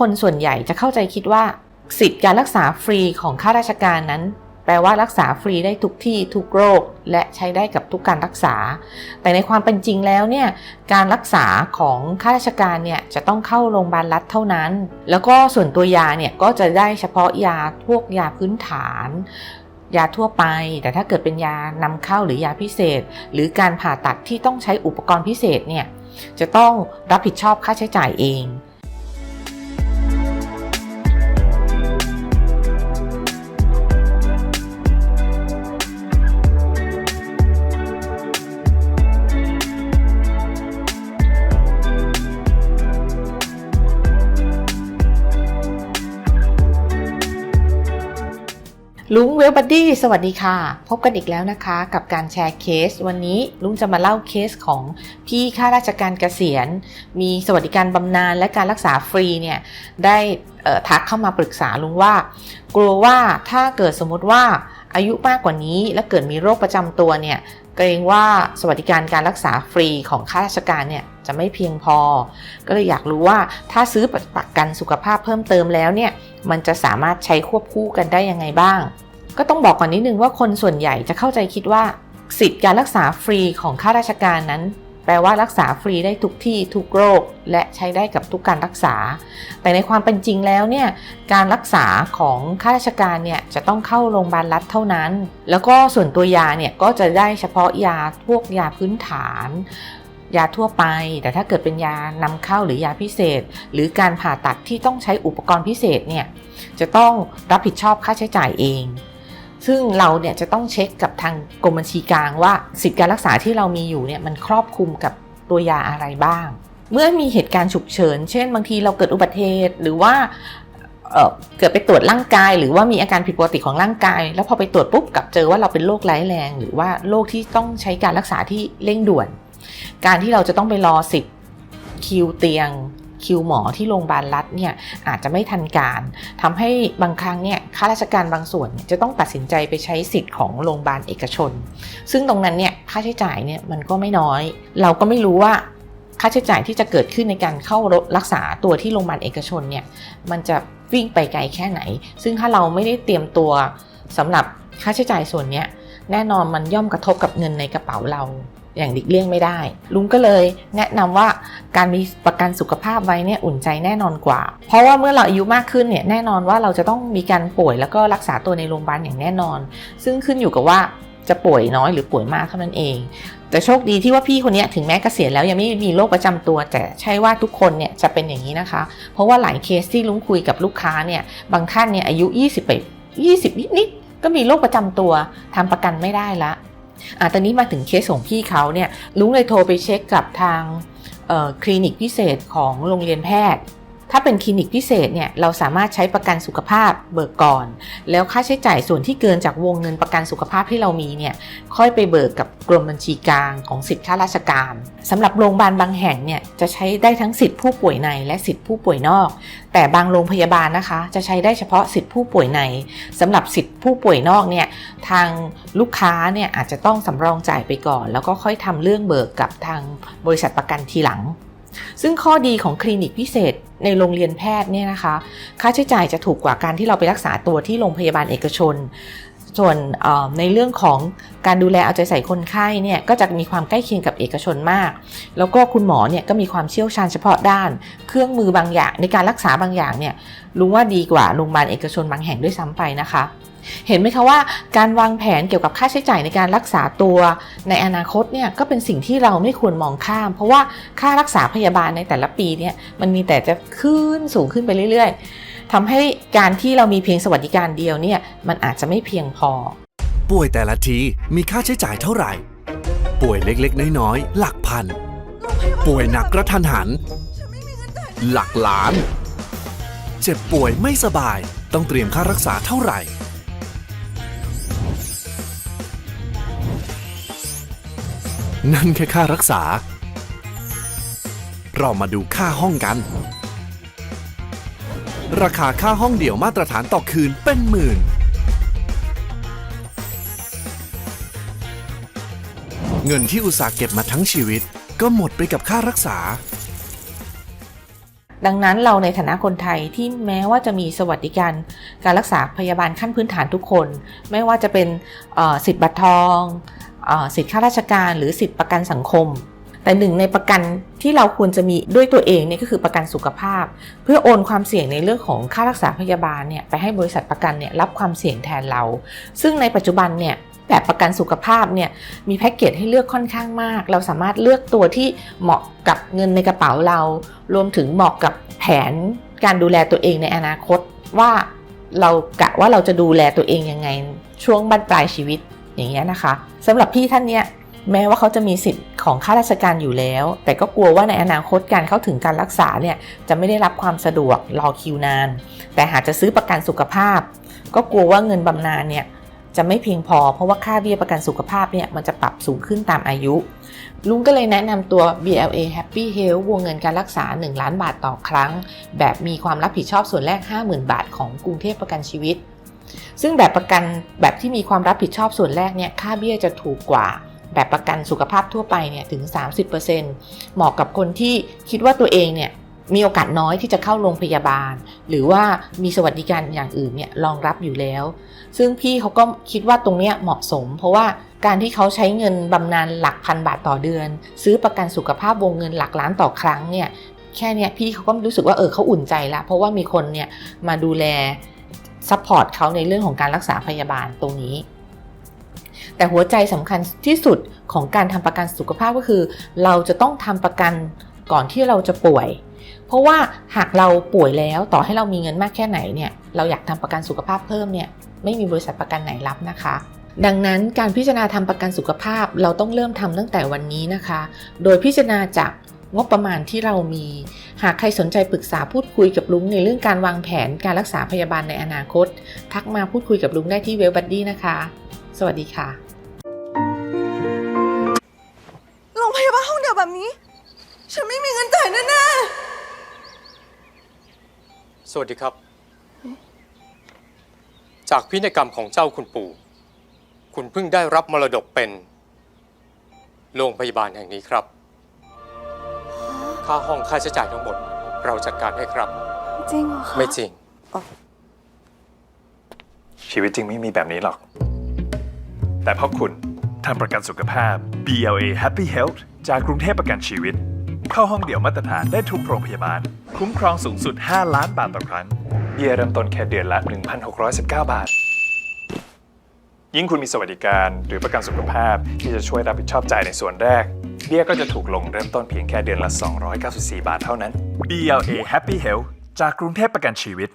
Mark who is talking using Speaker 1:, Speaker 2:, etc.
Speaker 1: คนส่วนใหญ่จะเข้าใจคิดว่า สิทธิการรักษาฟรีของข้าราชการนั้น แปลว่ารักษาฟรีได้ทุกที่ทุกโรค และใช้ได้กับทุกการรักษา แต่ในความเป็นจริงแล้วเนี่ยการรักษาของข้าราชการเนี่ยจะต้องเข้าโรงพยาบาลรัฐเท่านั้น แล้วก็ส่วนตัวยาเนี่ยก็จะได้เฉพาะยาพวกยาพื้นฐานยาทั่วไป แต่ถ้าเกิดเป็นยานำเข้าหรือยาพิเศษ หรือการผ่าตัดที่ต้องใช้อุปกรณ์พิเศษเนี่ยจะต้องรับผิดชอบค่าใช้จ่ายเอง ลุงเวลบัดดี้สวัสดีค่ะ พบกันอีกแล้วนะคะ กับการแชร์เคส วันนี้ลุงจะมาเล่าเคสของพี่ข้าราชการเกษียณ มีสวัสดิการบำนาญและการรักษาฟรีเนี่ย ได้ทักเข้ามาปรึกษาลุงว่า กลัวว่าถ้าเกิดสมมติว่าอายุมากกว่านี้ และเกิดมีโรคประจำตัวเนี่ยเกรงว่าสวัสดิการการรักษาฟรีของข้าราชการเนี่ยจะไม่เพียงพอ ก็เลยอยากรู้ว่าถ้าซื้อประกันสุขภาพเพิ่มเติมแล้วเนี่ย มันจะสามารถใช้ควบคู่กันได้ยังไงบ้าง ก็ต้องบอกก่อนนิดนึงว่าคนส่วนใหญ่จะเข้าใจคิดว่า สิทธิการรักษาฟรีของข้าราชการนั้น แปลว่ารักษาฟรีได้ทุกที่ทุกโรค และใช้ได้กับทุกการรักษา แต่ในความเป็นจริงแล้วเนี่ยการรักษาของข้าราชการเนี่ยจะต้องเข้าโรงพยาบาลรัฐเท่านั้น แล้วก็ส่วนตัวยาเนี่ยก็จะได้เฉพาะยาพวกยาพื้นฐาน ยาทั่วไป แต่ถ้าเกิดเป็นยานำเข้าหรือยาพิเศษ หรือการผ่าตัดที่ต้องใช้อุปกรณ์พิเศษเนี่ยจะต้องรับผิดชอบค่าใช้จ่ายเอง ซึ่งเราเนี่ยจะต้องเช็คกับทางกรมบัญชีกลางว่าสิทธิการรักษาที่เรามีอยู่เนี่ยมันครอบคลุมกับตัวยาอะไรบ้าง เมื่อมีเหตุการณ์ฉุกเฉิน เช่น บางทีเราเกิดอุบัติเหตุหรือว่าเอ่อเกิดไปตรวจร่างกาย หรือว่ามีอาการผิดปกติของร่างกาย แล้วพอไปตรวจปุ๊บกลับเจอว่าเราเป็นโรคร้ายแรง หรือว่าโรคที่ต้องใช้การรักษาที่เร่งด่วน การที่เราจะต้องไปรอสิทธิ์คิวเตียงคิวหมอที่โรงพยาบาลรัฐเนี่ยอาจจะไม่ทันการทำให้บางครั้งเนี่ยข้าราชการบางส่วนนจะต้องตัดสินใจไปใช้สิทธิ์ของโรงพยาบาลเอกชน ซึ่งตรงนั้นเนี่ยค่าใช้จ่ายเนี่ยมันก็ไม่น้อย เราก็ไม่รู้ว่าค่าใช้จ่ายที่จะเกิดขึ้นในการเข้ารักษาตัวที่โรงพยาบาลเอกชนเนี่ยมันจะวิ่งไปไกลแค่ไหน ซึ่งถ้าเราไม่ได้เตรียมตัวสำหรับค่าใช้จ่ายส่วนนี้แน่นอนมันย่อมกระทบกับเงินในกระเป๋าเรา อย่างดิกเลี่ยงไม่ได้ ลุงก็เลยแนะนำว่าการมีประกันสุขภาพไว้เนี่ยอุ่นใจแน่นอนกว่า เพราะว่าเมื่อเราอายุมากขึ้นเนี่ยแน่นอนว่าเราจะต้องมีการป่วยแล้วก็รักษาตัวในโรงพยาบาลอย่างแน่นอน ซึ่งขึ้นอยู่กับว่าจะป่วยน้อยหรือป่วยมากเท่านั้นเอง แต่โชคดีที่ว่าพี่คนนี้ถึงแม้เกษียณแล้วยังไม่มีโรคประจำตัว แต่ใช่ว่าทุกคนเนี่ยจะเป็นอย่างนี้นะคะ เพราะว่าหลายเคสที่ลุงคุยกับลูกค้าเนี่ยบางท่านเนี่ยอายุ 20ไป20นิดๆก็มีโรคประจำตัวทำประกันไม่ได้ละ อะตอนนี้มาถึงเคสของพี่เขาเนี่ยลุงเลยโทรไปเช็คกับทางคลินิกพิเศษของโรงเรียนแพทย์ ถ้าเป็นคลินิกพิเศษเนี่ยเราสามารถใช้ประกันสุขภาพเบิกก่อน แล้วค่าใช้จ่ายส่วนที่เกินจากวงเงินประกันสุขภาพที่เรามีเนี่ยค่อยไปเบิกกับกรมบัญชีกลางของสิทธิข้าราชการสำหรับโรงพยาบาลบางแห่งเนี่ยจะใช้ได้ทั้งสิทธิผู้ป่วยในและสิทธิผู้ป่วยนอก แต่บางโรงพยาบาลนะคะ จะใช้ได้เฉพาะสิทธิผู้ป่วยในสำหรับสิทธิผู้ป่วยนอกเนี่ยทางลูกค้าเนี่ยอาจจะต้องสำรองจ่ายไปก่อน แล้วก็ค่อยทำเรื่องเบิกกับทางบริษัทประกันทีหลัง ซึ่งข้อดีของคลินิกพิเศษในโรงเรียนแพทย์เนี่ยนะคะ ค่าใช้จ่ายจะถูกกว่าการที่เราไปรักษาตัวที่โรงพยาบาลเอกชน ส่วนในเรื่องของการดูแลเอาใจใส่คนไข้เนี่ยก็จะมีความใกล้เคียงกับเอกชนมาก แล้วก็คุณหมอเนี่ยก็มีความเชี่ยวชาญเฉพาะด้าน เครื่องมือบางอย่างในการรักษาบางอย่างเนี่ยรู้ว่าดีกว่าโรงพยาบาลเอกชนบางแห่งด้วยซ้ำไปนะคะ เห็นไหมคะว่าการวางแผนเกี่ยวกับค่าใช้จ่ายในการรักษาตัวในอนาคตเนี่ยก็เป็นสิ่งที่เราไม่ควรมองข้าม เพราะว่าค่ารักษาพยาบาลในแต่ละปีเนี่ยมันมีแต่จะขึ้นสูงขึ้นไปเรื่อยๆ ทำให้การที่เรามีเพียงสวัสดิการเดียวเนี่ยมันอาจจะไม่เพียงพอ
Speaker 2: ป่วยแต่ละทีมีค่าใช้จ่ายเท่าไหร่ ป่วยเล็กๆ น้อยๆ หลักพัน ป่วยหนักกระทันหัน หลักล้าน เจ็บป่วยไม่สบายต้องเตรียมค่ารักษาเท่าไหร่ นั่นแค่ค่ารักษา เรามาดูค่าห้องกัน ราคาค่าห้องเดี่ยวมาตรฐานต่อคืนเป็นหมื่น เงินที่อุตสาห์เก็บมาทั้งชีวิต ก็หมดไปกับค่ารักษา
Speaker 1: ดังนั้นเราในฐานะคนไทยที่แม้ว่าจะมีสวัสดิการ การรักษาพยาบาลขั้นพื้นฐานทุกคน ไม่ว่าจะเป็นสิทธิ์บัตรทองอสิทธิ์ข้าราชการ หรือสิทธิประกันสังคม แต่หนึ่งในประกันที่เราควรจะมีด้วยตัวเองเนี่ยก็คือประกันสุขภาพ เพื่อโอนความเสี่ยงในเรื่องของค่ารักษาพยาบาลเนี่ยไปให้บริษัทประกันเนี่ยรับความเสี่ยงแทนเรา ซึ่งในปัจจุบันเนี่ยแบบประกันสุขภาพเนี่ยมีแพ็กเกจให้เลือกค่อนข้างมาก เราสามารถเลือกตัวที่เหมาะกับเงินในกระเป๋าเรา รวมถึงเหมาะกับแผนการดูแลตัวเองในอนาคตว่าเรากะว่าเราจะดูแลตัวเองยังไงช่วงบั้นปลายชีวิตอย่างเงี้ยนะคะสำหรับพี่ท่านเนี้ย แม้ว่าเขาจะมีสิทธิ์ของข้าราชการอยู่แล้ว แต่ก็กลัวว่าในอนาคตการเข้าถึงการรักษาเนี่ยจะไม่ได้รับความสะดวกรอคิวนาน แต่หากจะซื้อประกันสุขภาพ ก็กลัวว่าเงินบำนาญเนี่ยจะไม่เพียงพอ เพราะว่าค่าเบี้ยประกันสุขภาพเนี่ยมันจะปรับสูงขึ้นตามอายุ ลุงก็เลยแนะนำตัว BLA Happy Health วงเงินการรักษา 1 ล้านบาทต่อครั้ง แบบมีความรับผิดชอบส่วนแรก 50,000 บาทของกรุงเทพประกันชีวิต ซึ่งแบบประกันแบบที่มีความรับผิดชอบส่วนแรกเนี่ยค่าเบี้ยจะถูกกว่า แบบประกันสุขภาพทั่วไปเนี่ยถึง 30%เหมาะกับคนที่คิดว่าตัวเองเนี่ยมีโอกาสน้อยที่จะเข้าโรงพยาบาล หรือว่ามีสวัสดิการอย่างอื่นเนี่ยรองรับอยู่แล้ว ซึ่งพี่เขาก็คิดว่าตรงเนี้ยเหมาะสม เพราะว่าการที่เขาใช้เงินบำนาญหลักพันบาทต่อเดือน ซื้อประกันสุขภาพวงเงินหลักล้านต่อครั้งเนี่ยแค่เนี้ยพี่เขาก็รู้สึกว่าเออเขาอุ่นใจละเพราะว่ามีคนเนี่ยมาดูแลซัพพอร์ตเขาในเรื่องของการรักษาพยาบาลตรงนี้ แต่หัวใจสำคัญที่สุดของการทำประกันสุขภาพก็คือ เราจะต้องทำประกันก่อนที่เราจะป่วย เพราะว่าหากเราป่วยแล้วต่อให้เรามีเงินมากแค่ไหนเนี่ยเราอยากทำประกันสุขภาพเพิ่มเนี่ยไม่มีบริษัทประกันไหนรับนะคะดังนั้นการพิจารณาทำประกันสุขภาพเราต้องเริ่มทำตั้งแต่วันนี้นะคะ โดยพิจารณาจากงบประมาณที่เรามี หากใครสนใจปรึกษาพูดคุยกับลุงในเรื่องการวางแผนการรักษาพยาบาลในอนาคต ทักมาพูดคุยกับลุงได้ที่เวลบัดดี้นะคะ สวัสดีค่ะ
Speaker 3: โรงพยาบาลห้องเดียวแบบนี้ ฉันไม่มีเงินจ่ายแน่
Speaker 4: สวัสดีครับ จากพินัยกรรมของเจ้าคุณปู่ คุณเพิ่งได้รับมรดกเป็น โรงพยาบาลแห่งนี้ครับ ค่าห้องค่าใช้จ่ายทั้งหมด เราจัดการให้ครับ
Speaker 3: ๆ จริงเหรอคะ
Speaker 4: ไม่จริง
Speaker 5: ชีวิตจริงไม่มีแบบนี้หรอก แต่เพราะคุณทำประกันสุขภาพ BLA Happy Health จากกรุงเทพประกันชีวิต เข้าห้องเดี่ยวมาตรฐานได้ทุกโรงพยาบาล คุ้มครองสูงสุด 5 ล้านบาทต่อครั้งเบี้ยเริ่มต้นแค่เดือนละ 1,619 บาท ยิ่งคุณมีสวัสดิการหรือประกันสุขภาพที่จะช่วยรับผิดชอบจ่ายในส่วนแรก เบี้ยก็จะถูกลงเริ่มต้นเพียงแค่เดือนละ 294 บาทเท่านั้น BLA Happy Health จากกรุงเทพประกันชีวิต